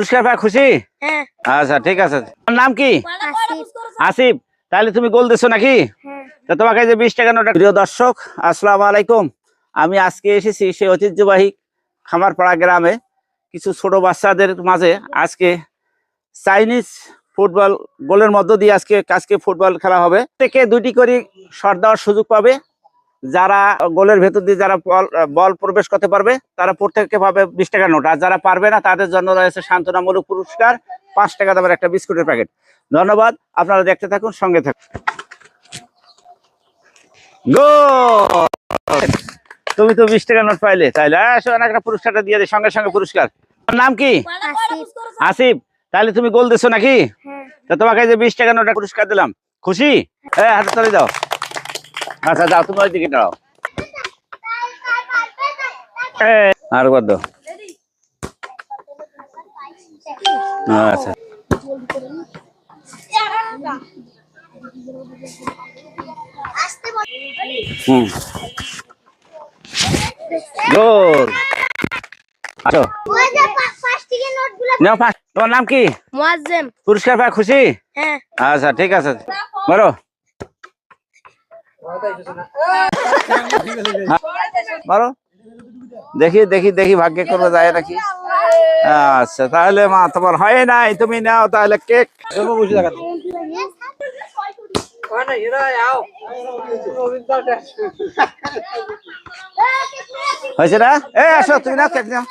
পুরস্কার পায় খুশি? হ্যাঁ। আচ্ছা ঠিক আছে। তোমার নাম কি? আসিফ। তাহলে তুমি গোল দিছো নাকি? হ্যাঁ। তো তোমাকে যে বিশ টাকা নোট প্রিয় দর্শক আসসালামু আলাইকুম। আমি আজকে এসেছি সেই ঐতিহ্যবাহী খামারপাড়া গ্রামে। কিছু ছোট বাচ্চাদের মাঝে আজকে চাইনিজ ফুটবল গোলের মধ্য দিয়ে আজকে আজকে ফুটবল খেলা হবে। থেকে দুটি করে শট দেওয়ার সুযোগ পাবে। যারা গোলের ভেতর দিয়ে যারা বল বল প্রবেশ করতে পারবে তারা প্রত্যেককে পাবে বিশ টাকা নোট। আর যারা পারবে না তাদের জন্য রয়েছে সান্ত্বনামূলক পুরস্কার পাঁচ টাকা দামের একটা বিস্কুটের প্যাকেট। ধন্যবাদ আপনারা দেখতে থাকুন সঙ্গে থাকুন। গো তুমি তো বিশ টাকা নোট পাইলে তাইলে আসো না একটা পুরস্কারটা দিয়ে দে সঙ্গে সঙ্গে পুরস্কার। নাম কি? আসিফ। তাহলে তুমি গোল দিছো নাকি? হ্যাঁ। তো তোমাকে যে বিশ টাকা নোটের পুরস্কার দিলাম। খুশি? হ্যাঁ হাতে চলে যাও আচ্ছা যাও তুমি ওই দিকে দাও আর কত আচ্ছা। হুম। গোল আসো। নাও পাঁচ তোমার নাম কি? মুয়াজ্জেম। পুরস্কার পায় খুশি? হ্যাঁ। আচ্ছা ঠিক আছে। বলো। বলো দেখি দেখি দেখি ভাগ্যে করব যায় নাকি আচ্ছা তাহলে মা তোমার হয় নাই তুমি নাও তাহলে কেক হয়েছে না এ আসো তুমি না কেক নাও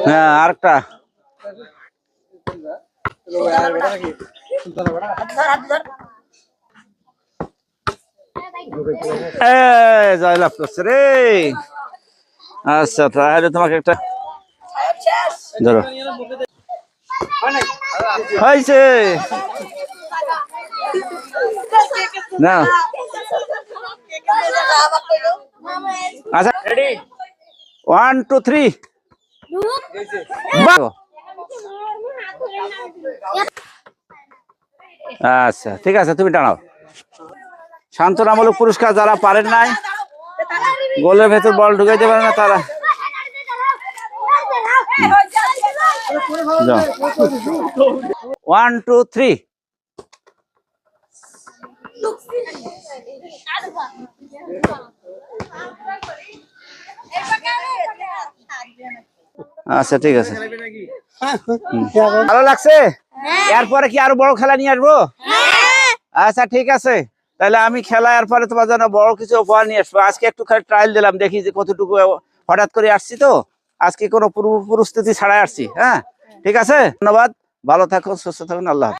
হ্যাঁ আরেকটা এ জয়লাভ করছে রে। আচ্ছা তাহলে তোমাকে একটা ধরো। হয়েছে। না। আচ্ছা। ওয়ান টু থ্রি আচ্ছা ঠিক আছে তুমি টানাও। সান্ত্বনামূলক পুরস্কার যারা পারেন নাই গোলের ভেতর বল ঢুকাইতে পারে না তারা। ওয়ান টু থ্রি আচ্ছা ঠিক আছে। ভালো লাগছে? এরপরে কি আরও বড় খেলা নিয়ে আসব? আচ্ছা ঠিক আছে। তাহলে আমি খেলা এর পরে তোমার জন্য বড় কিছু উপহার নিয়ে আসব। আজকে একটু খালি ট্রায়াল দিলাম, দেখি যে কতটুকু হঠাৎ করে আসছি তো। আজকে কোনো পূর্ব প্রস্তুতি ছাড়াই আসছি হ্যাঁ? ঠিক আছে? ধন্যবাদ, ভালো থাকুন, সুস্থ থাকুন, আল্লাহ।